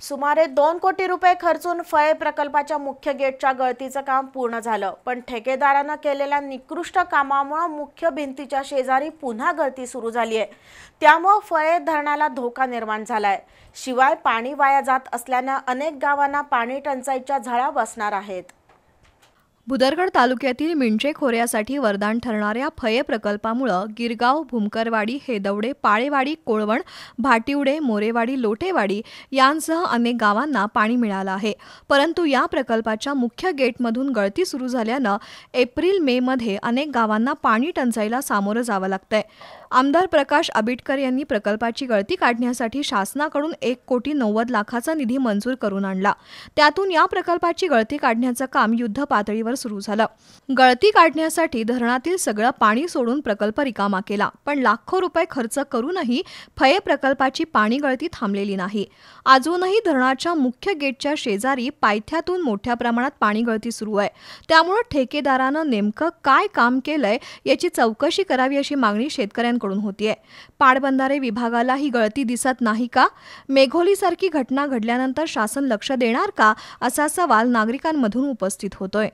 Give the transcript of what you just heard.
सुमारे दोन कोटी रुपये खर्चून फळे प्रकल्पाच्या मुख्य गेटच्या गळतीचं काम पूर्ण झालं. पण ठेकेदारानं केलेल्या निकृष्ट कामामुळे मुख्य भिंतीच्या शेजारी पुन्हा गळती सुरू झाली आहे. त्यामुळं फळे धरणाला धोका निर्माण झालाय. शिवाय पाणी वाया जात असल्यानं अनेक गावांना पाणी टंचाईच्या झळा बसणार आहेत. भुदरगड तालुक्यातील मिंचे खोऱ्यासाठी वरदान ठरणाऱ्या फये प्रकल्पामुळं गिरगाव भूमकरवाडी हेदवडे पाळेवाडी कोळवण भाटिवडे मोरेवाडी लोटेवाडी यांसह अनेक गावांना पाणी मिळालं आहे. परंतु या प्रकल्पाच्या मुख्य गेटमधून गळती सुरू झाल्यानं एप्रिल मे मध्ये अनेक गावांना पाणी टंचाईला सामोरं जावं लागतंय. आमदार प्रकाश आबिटकर यांनी प्रकल्पाची गळती काढण्यासाठी शासनाकडून एक कोटी नव्वद लाखाचा निधी मंजूर करून आणला. त्यातून या प्रकल्पाची गळती काढण्याचं काम युद्ध पातळीवर सुरू झालं. गळती काढण्यासाठी धरणातील सगळं पाणी सोडून प्रकल्प रिकामा केला पण लाखो रुपये खर्च करूनही फये प्रकल्पाची पाणी गळती थांबलेली नाही. अजूनही धरणाच्या मुख्य गेटच्या शेजारी पायथ्यातून मोठ्या प्रमाणात पाणी गळती सुरू आहे. त्यामुळे ठेकेदारानं नेमकं काय काम केलंय याची चौकशी करावी अशी मागणी शेतकऱ्यांकडून होतीये. पाटबंधारे विभागाला ही गळती दिसत नाही का? मेघोलीसारखी घटना घडल्यानंतर शासन लक्ष देणार का? असा सवाल नागरिकांमधून उपस्थित होतोय.